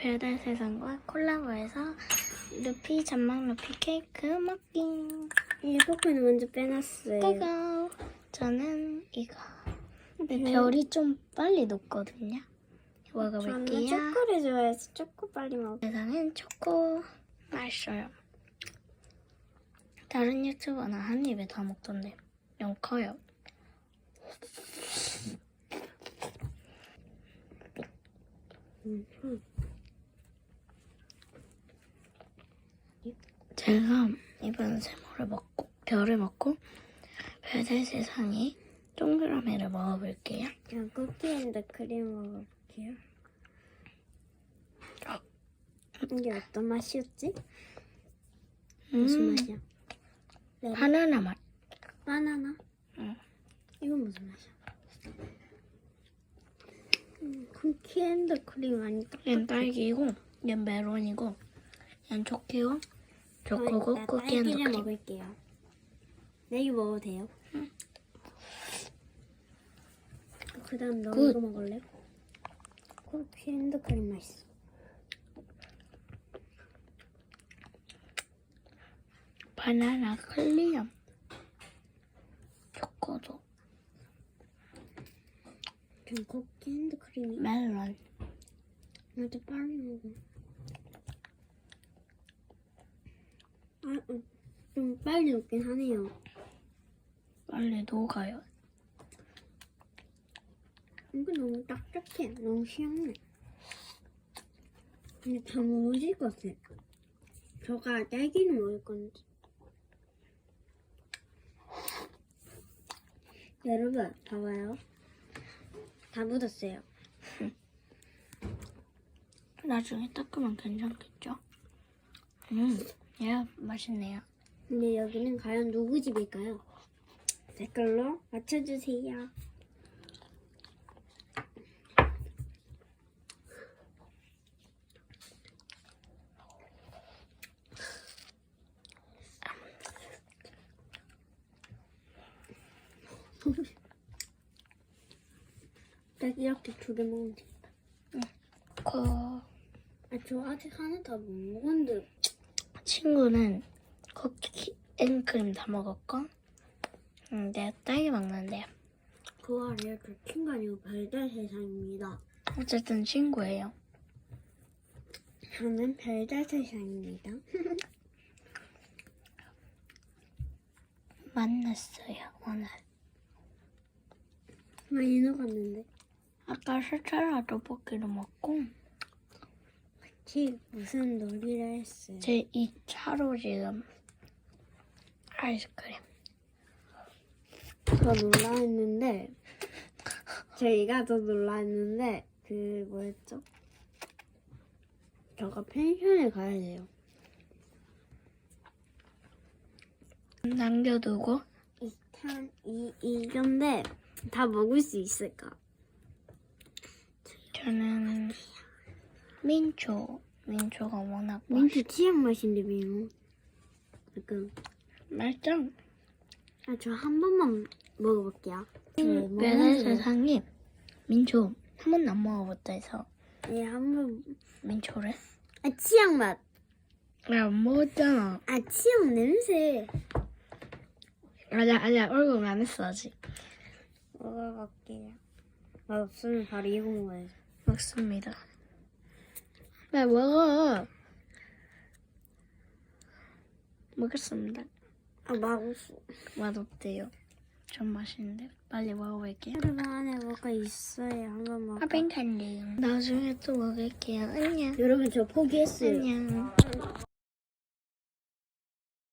별달 세상과 콜라보해서 루피 잔망 루피 케이크 먹기. 개는 먼저 빼놨어요. 이거 저는 이거. 근데 별이 좀 빨리 녹거든요. 저는 먹어볼게요. 초코를 좋아해서 초코 빨리 먹어. 세상엔 초코 맛있어요. 다른 유튜버는 한 입에 다 먹던데 너무 커요. 제가 이번 세모를 먹고 별을 먹고 별들 세상에 동그라미를 먹어볼게요. 그냥 쿠키앤드 크림 먹어볼게요. 이게 어떤 맛이었지? 무슨 음, 맛이야? 네. 바나나 맛. 바나나? 응. 이건 무슨 맛이야? 음, 쿠키앤드 크림 아니 얘는 딸기이고 얘는 메론이고 얘는 초키고 나 쿠키앤드 딸기를 크림. 먹을게요. 네, 이거 먹어도 돼요? 그 다음 너 굿. 이거 먹을래? 쿠키앤드 크림 맛있어. 바나나 클리엄 초코도 좀 쿠키앤드 크림이 멜론 나도 빨리 먹어. 아, 음, 좀 빨리 먹긴 하네요. 빨리 녹아요. 이거 너무 딱딱해. 너무 시원해. 근데 다 먹을 것 같아. 저가 딸기는 먹을 건지. 여러분, 봐봐요. 다 묻었어요. 나중에 닦으면 괜찮겠죠? 음, 얘 맛있네요. 근데 여기는 과연 누구 집일까요? 댓글로 맞춰주세요. 딱 이렇게 두 개 먹으면 돼. 그 아, 저 아직 하나 다 못 먹었는데. 친구는 쿠키 앤크림 다 먹었고 음, 내가 딸기 먹는데요. 그 아래에 긁힌 거 아니고 별달 세상입니다. 어쨌든 친구예요. 저는 별달 세상입니다. 만났어요 오늘. 많이 녹았는데. 아까 스테라 떡볶이를 먹고 지 무슨 놀이를 했어요? 제 2차로 지금 아이스크림. 더 놀라했는데 저희가 더 놀라했는데 그 뭐였죠? 저가 펜션에 가야 돼요. 남겨두고 이탄 이 이건데 다 먹을 수 있을까? 저는 민초 민초가 워낙 민트 치약 맛인데 민우. 약간 맛있죠? 아, 저 한 번만 먹어볼게요. 음, 매달 세상에 민초 한 번도 안 먹어봤다 해서 예, 한 번. 민초를 아, 치약 맛. 안 먹었잖아. 아, 치약 냄새. 아니야 아니야 얼굴 안 했어 아직. 먹어볼게요. 맛 없으면 바로 이거 먹어야지. 먹습니다. 네 먹어. 먹겠습니다. 아, 맛없어. 맛없대요. 좀 맛있는데 빨리 먹어볼게요. 여러분 안에 뭐가 있어요. 한번 먹어. 아벤칸디. 나중에 또 먹을게요. 안녕. 여러분 저 포기했어요. 안녕.